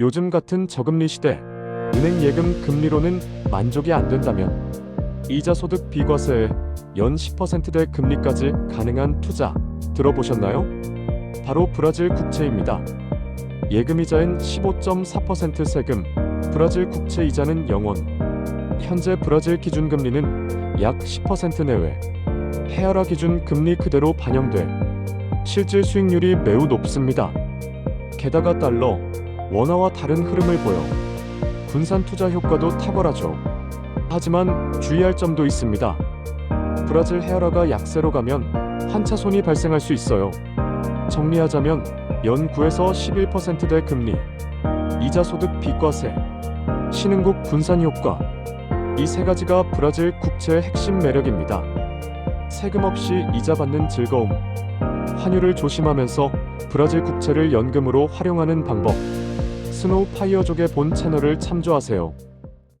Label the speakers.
Speaker 1: 요즘 같은 저금리 시대 은행 예금 금리로는 만족이 안 된다면 이자 소득 비과세에 연 10%대 금리까지 가능한 투자 들어보셨나요? 바로 브라질 국채입니다. 예금 이자엔 15.4% 세금, 브라질 국채 이자는 0원. 현재 브라질 기준 금리는 약 10% 내외. 헤아라 기준 금리 그대로 반영돼 실질 수익률이 매우 높습니다. 게다가 달러, 원화와 다른 흐름을 보여 분산 투자 효과도 탁월하죠. 하지만 주의할 점도 있습니다. 브라질 헤아라가 약세로 가면 환차손이 발생할 수 있어요. 정리하자면 연 9에서 11%대 금리, 이자 소득 비과세, 신흥국 분산 효과 이 세 가지가 브라질 국채의 핵심 매력입니다. 세금 없이 이자 받는 즐거움, 환율을 조심하면서 브라질 국채를 연금으로 활용하는 방법. 스노우 파이어족의 본 채널을 참조하세요.